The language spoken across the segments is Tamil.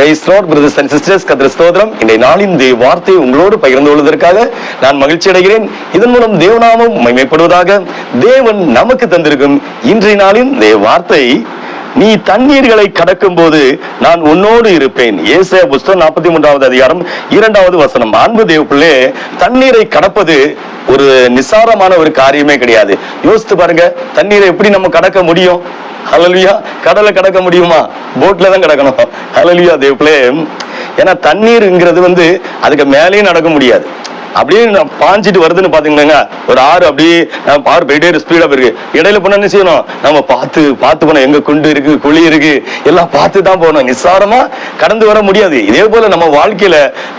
Praise lord brothers and sisters கத்திர ஸ்தோத்திரம். இன்றைய நாளின் தேவ வார்த்தையை உங்களோடு பகிர்ந்து கொள்வதற்காக நான் மகிழ்ச்சி அடைகிறேன். இதன் மூலம் தேவநாமம் மைமைப்படுவதாக தேவன் நமக்கு தந்திருக்கும் இன்றைய நாளின் தேவ வார்த்தை. நீ தண்ணீர்களை கடக்கும் போது நான் உன்னோடு இருப்பேன். ஏசையா புஸ்தகம் நாற்பத்தி மூன்றாவது அதிகாரம் இரண்டாவது வசனம். அன்பு தேவப்பிள்ளே தண்ணீரை கடப்பது ஒரு நிசாரமான ஒரு காரியமே கிடையாது. யோசித்து பாருங்க தண்ணீரை எப்படி நம்ம கடக்க முடியும்? அலலியா கடலை கடக்க முடியுமா? போட்ல தான் கிடக்கணும். ஹalleluya தேவப்பிள்ளே ஏன்னா தண்ணீருங்கிறது வந்து அதுக்கு மேலேயும் நடக்க முடியாது. அப்படியே பாஞ்சிட்டு வருதுன்னு பாத்தீங்கன்னா ஒரு ஆறு அப்படியே பாரு போயிட்டே ஸ்பீடா போயிருக்கு இடையில போனா என்ன செய்யணும்? நம்ம பார்த்து பார்த்து போனோம் எங்க குண்டு இருக்கு குழி இருக்கு எல்லாம் பார்த்து தான் போகணும். நிசாரமா கடந்து வர முடியாது. இதே போல நம்ம வாழ்க்கையில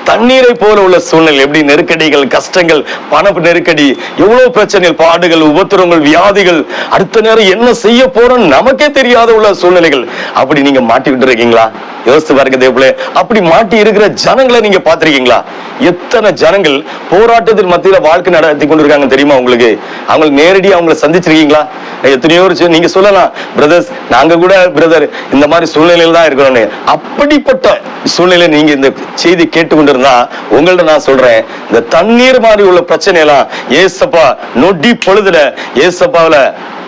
தண்ணீரை போல உள்ள சூழ்நிலை எப்படி நெருக்கடிகள் கஷ்டங்கள் பண நெருக்கடி எவ்வளவு பிரச்சனைகள் பாடுகள் உபத்திரங்கள் வியாதிகள் அடுத்த நேரம் என்ன செய்ய போறோம் நமக்கே தெரியாத உள்ள சூழ்நிலைகள் அப்படி நீங்க மாட்டிக்கிட்டு இருக்கீங்களா? யோசித்து பாருங்க தேவப்பிள்ளை. அப்படி மாட்டி இருக்கிற ஜனங்களை நீங்க பாத்திருக்கீங்களா எத்தனை ஜனங்கள் போராட்டத்தின் மத்தியில வாழ்க்கை நடத்தி கொண்டிருக்காங்க தெரியுமா உங்களுக்கு? அவங்க நேரடியா அவங்கள சந்திச்சிருக்கீங்களா? எத்தனையோ ஒரு நீங்க சொல்லலாம். பிரதர்ஸ் நாங்க கூட பிரதர் இந்த மாதிரி சூழ்நிலையில தான் இருக்கிறோம்னு. அப்படிப்பட்ட சூழ்நிலை நீங்க இந்த செய்தி கேட்டு கொண்டிருந்தா உங்கள்ட்ட நான் சொல்றேன் இந்த தண்ணீர் மாதிரி உள்ள பிரச்சனை எல்லாம் ஏசப்பா நொடி பொழுதுல ஏசப்பாவில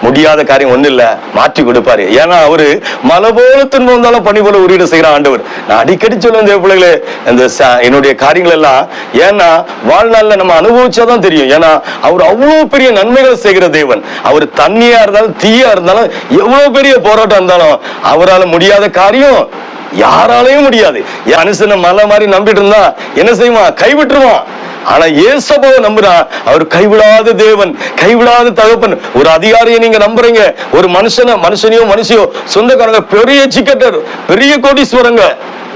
முடியாத காரியம் ஒண்ணு இல்ல மாற்றி கொடுப்பாரு. ஏன்னா அவரு மலை போல துன்பம் வந்தாலும் பணி போல உருவிட செய்கிற ஆண்டவர். நான் அடிக்கடி சொல்லுவேன் தேவ பிள்ளைகளே இந்த என்னுடைய காரியங்கள் எல்லாம் ஏன்னா வாழ்நாள்ல நம்ம அனுபவிச்சாதான் தெரியும். ஏன்னா அவர் அவ்வளவு பெரிய நன்மைகள் செய்கிற தேவன். அவர் தண்ணியா இருந்தாலும் தீயா இருந்தாலும் எவ்வளவு பெரிய போராட்டம் இருந்தாலும் அவரால முடியாத காரியம் யாராலையும் முடியாது. மனுஷனை மலை மாதிரி நம்பிட்டு இருந்தா என்ன செய்வான்? கைவிட்டுருவான். ஆனா ஏசப்பாவை நம்புறா அவர் கைவிடாத தேவன் கைவிடாத தகப்பன். ஒரு அதிகாரியை நீங்க நம்புறீங்க. ஒரு மனுஷன மனுஷனையோ மனுஷியோ சொந்தக்காரங்க பெரிய சிக்கட்டர் பெரிய கோடீஸ்வரங்க.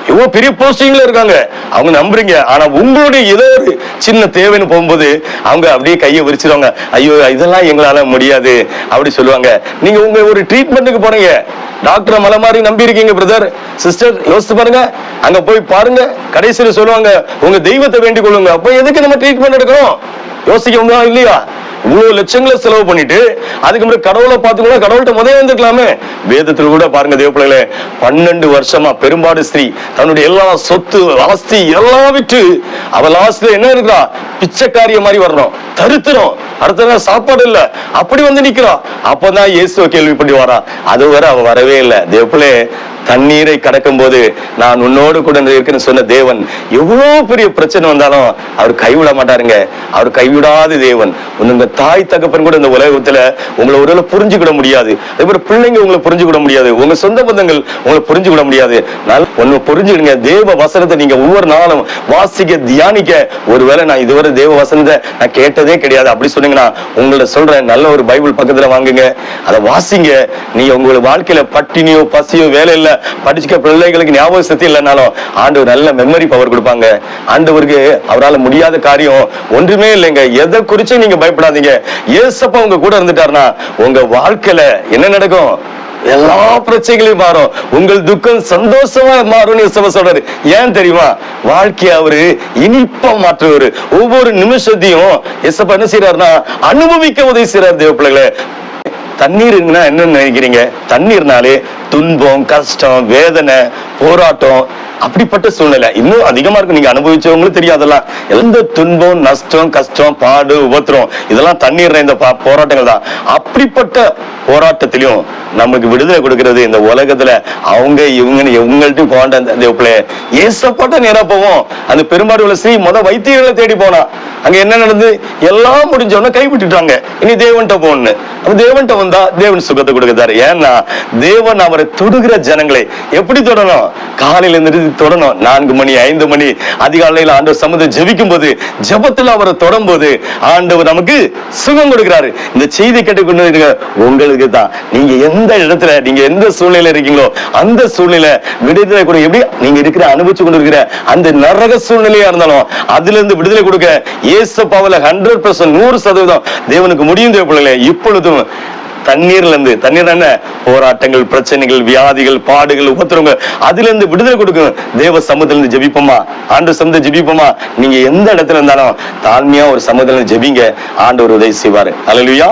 இவ்வளவு பெரிய போஸ்டிங்ல இருக்காங்க. அவங்க நம்புறீங்க. ஆனா உங்களுடைய ஏதோ ஒரு சின்ன தேவைன்னு போகும்போது அவங்க அப்படியே கையை விரிச்சிருவாங்க. ஐயோ இதெல்லாம் எங்களால முடியாது அப்படி சொல்லுவாங்க. நீங்க உங்க ஒரு ட்ரீட்மெண்ட்டுக்கு போறீங்க. டாக்டரை மலை மாதிரி நம்பி இருக்கீங்க பிரதர் சிஸ்டர் யோசித்து பாருங்க. அங்க போய் பாருங்க. கடைசியில சொல்லுவாங்க உங்க தெய்வத்தை வேண்டிக் கொள்ளுங்க. அப்போ எதுக்கு நம்ம ட்ரீட்மெண்ட் எடுக்கிறோம்? யோசிக்க இல்லையா? இவ்வளவு லட்சங்களை செலவு பண்ணிட்டு அதுக்கு முன்னாடி கடவுளை பார்த்துக்கணும் கடவுள்கிட்ட முதல்ல வந்துக்கலாமே வேதத்தில் கூட பாருங்க தேவப்பிள்ளைகளே பன்னெண்டு வருஷமா பெரும்பாடு ஸ்திரீ தன்னுடைய எல்லா சொத்து ஆஸ்தி எல்லாம் விட்டு அவள் லாஸ்ட்ல என்ன இருக்கிறா? பிச்சைக்காரிய மாதிரி வரணும் தருத்திரம். அடுத்த நாள் சாப்பாடு இல்ல. அப்படி வந்து நிக்கிறோம் அப்பதான் இயேசுவை பண்ணி வரா. அது வரை அவ வரவே இல்லை. தேவப்பிள்ளை தண்ணீரை கடக்கும் போது நான் உன்னோடு கூட இருக்கிறேன்னு சொன்ன தேவன் எவ்வளோ பெரிய பிரச்சனை வந்தாலும் அவர் கைவிட மாட்டாருங்க. அவர் கைவிடாத தேவன். உங்க தாய் தகப்பன் கூட இந்த உலகத்துல உங்களை ஒரு புரிஞ்சுக்கிட முடியாது. அதுபோல பிள்ளைங்க உங்களை புரிஞ்சுக்கிட முடியாது. உங்க சொந்த பந்தங்கள் உங்களை புரிஞ்சுக்கிட முடியாது. நான் ஒண்ணு புரிஞ்சுக்கிடுங்க. தேவ வசனத்தை நீங்க ஒவ்வொரு நாளும் வாசிக்க தியானிக்க ஒருவேளை நான் இதுவரை தேவ வசனத்தை நான் கேட்டதே கிடையாது. அப்படி சொன்னீங்கன்னா உங்கள்ட்ட சொல்றேன். நல்ல ஒரு பைபிள் பக்கத்துல வாங்குங்க. அதை வாசிங்க. நீங்க உங்களோட வாழ்க்கையில பட்டினியோ பசியோ வேலை இல்லை. படிச்சுக்க பிள்ளைகளுக்கு ஞாபக சக்தி இல்லைனாலும் ஆண்டவர் நல்ல மெமரி பவர் கொடுப்பாங்க. ஆண்டவருக்கு அவரால் முடியாத காரியம் ஒன்றுமே இல்லைங்க. எதை குறிச்சும் நீங்க பயப்படாதீங்க. ஏசப்பா உங்க கூட இருந்துட்டாருன்னா உங்க வாழ்க்கையில என்ன நடக்கும்? எல்லா பிரச்சனைகளையும் மாறும். உங்கள் துக்கம் சந்தோஷமா மாறும் சொல்றாரு. ஏன் தெரியுமா? வாழ்க்கைய அவரு இனிப்பா மாற்றுவாரு. ஒவ்வொரு நிமிஷத்தையும் இயேசப்பா என்ன செய்யறாருன்னா அனுபவிக்க உதவி செய்யறாரு தேவ பிள்ளைகளை. தண்ணீர்னா என்ன நினைக்கிறீங்க? தண்ணீர்னாலே துன்பம் கஷ்டம் வேதனை போராட்டம் அப்படிப்பட்ட சூழ்நிலை. இன்னும் அதிகமா இருக்கு. நீங்க அனுபவிச்சவங்களுக்கு தெரியாதல்ல. எந்த துன்பம் நஷ்டம் கஷ்டம் பாடு உபத்திரம் இதெல்லாம் தண்ணீர் இந்த பா- போராட்டங்கள் தான். அப்படிப்பட்ட போராட்டத்திலையும் நமக்கு விடுதலை கொடுக்கிறது இந்த உலகத்துல. அவங்க இவங்க இவங்கள்ட்ட போண்ட அந்த தேவப்பிள்ளை ஏசப்பட்ட நேரம் போவோம். அந்த பெரும்பாடு ஸ்ரீ முத வைத்தியர்களை தேடி போனா. அங்க என்ன நடந்து? எல்லாம் முடிஞ்சவன கைவிட்டுட்டாங்க. இனி தேவன்கிட்ட போன்னு. அப்ப தேவன்கிட்ட வந்தா தேவன் சுகத்தை கொடுக்குறாரு. ஏன்னா தேவன் அவரை தொடுகிற ஜனங்களை எப்படி தொடணும்? காலையில இருந்து தொடணும் நான்கு மணி ஐந்து மணி அதிகாலையில் ஆண்டவர் சமுதிரம் ஜெபிக்கும் போது ஜபத்தில் அவரை தொடும் போது ஆண்டவர் நமக்கு சுகம் கொடுக்கிறாரு. இந்த செய்தி கேட்டுக்கொண்டு உங்களுக்கு தான். நீங்க எந்த இடத்துல நீங்க எந்த சூழ்நிலை இருக்கீங்களோ அந்த சூழ்நிலை விடுதலை கூட எப்படி நீங்க இருக்கிற அனுபவிச்சு கொண்டு இருக்கிற அந்த நரக சூழ்நிலையா இருந்தாலும் அதுல இருந்து விடுதலை கொடுக்க ஏசப்பாவில ஹண்ட்ரட் பர்சன்ட் நூறு சதவீதம் தேவனுக்கு முடியும் தேவைப்படல இப்பொழுதும் தண்ணீர்ல இருந்து தண்ணீர் தானே? போராட்டங்கள் பிரச்சனைகள் வியாதிகள் பாடுகள் உபத்திரங்கள் அதுல இருந்து விடுதலை கொடுக்கும் தேவ சமூகத்துல இருந்து ஜெபிப்போமா? ஆண்டு சமூகத்தை ஜெபிப்போமா? நீங்க எந்த இடத்துல இருந்தாலும் தாழ்மையா ஒரு சமூகத்துல ஜெபிங்க. ஆண்டு ஒரு உதவி செய்வாரு. அலலுயா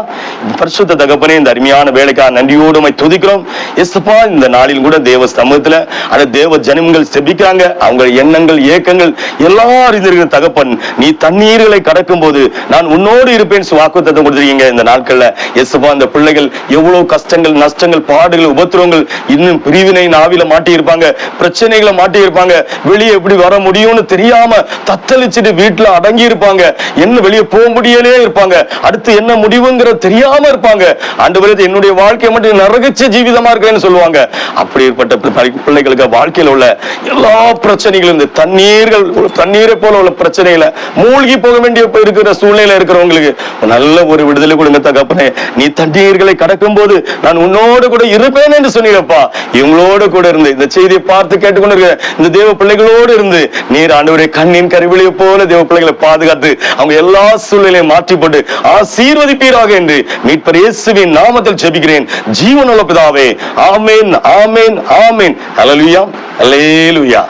பரிசுத்த தகப்பனே இந்த அருமையான வேலைக்காக நன்றியோடு துதிக்கிறோம். எஸ்ப்பா இந்த நாளில் கூட தேவ சமூகத்துல அந்த தேவ ஜனங்கள் செபிக்கிறாங்க அவங்க எண்ணங்கள் ஏக்கங்கள் எல்லாம் அறிந்திருக்கிற தகப்பன் நீ தண்ணீர்களை கடக்கும் போது நான் உன்னோடு இருப்பேன் வாக்குத்தத்தை கொடுத்துருக்கீங்க. இந்த நாட்கள்ல எஸ்ப்பா இந்த பிள்ளைகள் இருப்பார்கள் எவ்வளவு கஷ்டங்கள் நஷ்டங்கள் பாடுகள் உபத்திரவங்கள் இன்னும் பிரிவினை நாவில மாட்டியிருப்பாங்க. பிரச்சனைகளை மாட்டியிருப்பாங்க. வெளியே எப்படி வர முடியும்னு தெரியாம தத்தளிச்சுட்டு வீட்டுல அடங்கி இருப்பாங்க என்ன வெளியே போக முடியலே இருப்பாங்க. அடுத்து என்ன முடிவுங்கிற தெரியாம இருப்பாங்க. ஆண்டு என்னுடைய வாழ்க்கை மட்டும் நரகச்ச ஜீவிதமா இருக்கேன்னு சொல்லுவாங்க. அப்படிப்பட்ட பி- பிள்ளைகளுக்கு வாழ்க்கையில் உள்ள எல்லா பிரச்சனைகளும் இந்த தண்ணீர்கள் தண்ணீரை போல உள்ள பிரச்சனைகளை மூழ்கி போக வேண்டிய இருக்கிற சூழ்நிலை இருக்கிறவங்களுக்கு நல்ல ஒரு விடுதலை கொடுங்க தகப்பனே. நீ தண்ணீர்களை கடக்கும் போது நான் உன்னோடு கூட இருப்பேன் என்று சொன்னீங்கப்பா. இவங்களோடு கூட இருந்து இந்த செய்தியை பார்த்து கேட்டுக்கொண்டு இருக்கிற இந்த தேவ பிள்ளைகளோடு இருந்து நீர் ஆண்டவரே கண்ணின் கருவிழியை போல தேவ பிள்ளைகளை பாதுகாத்து அவங்க எல்லா சூழ்நிலையும் மாற்றி போட்டு ஆசீர்வதிப்பீராக என்று மீட்பர் இயேசுவின் நாமத்தில் ஜெபிக்கிறேன். ஜீவனுள்ள பிதாவே ஆமேன் ஆமேன் ஆமேன். ஹalleluya ஹalleluya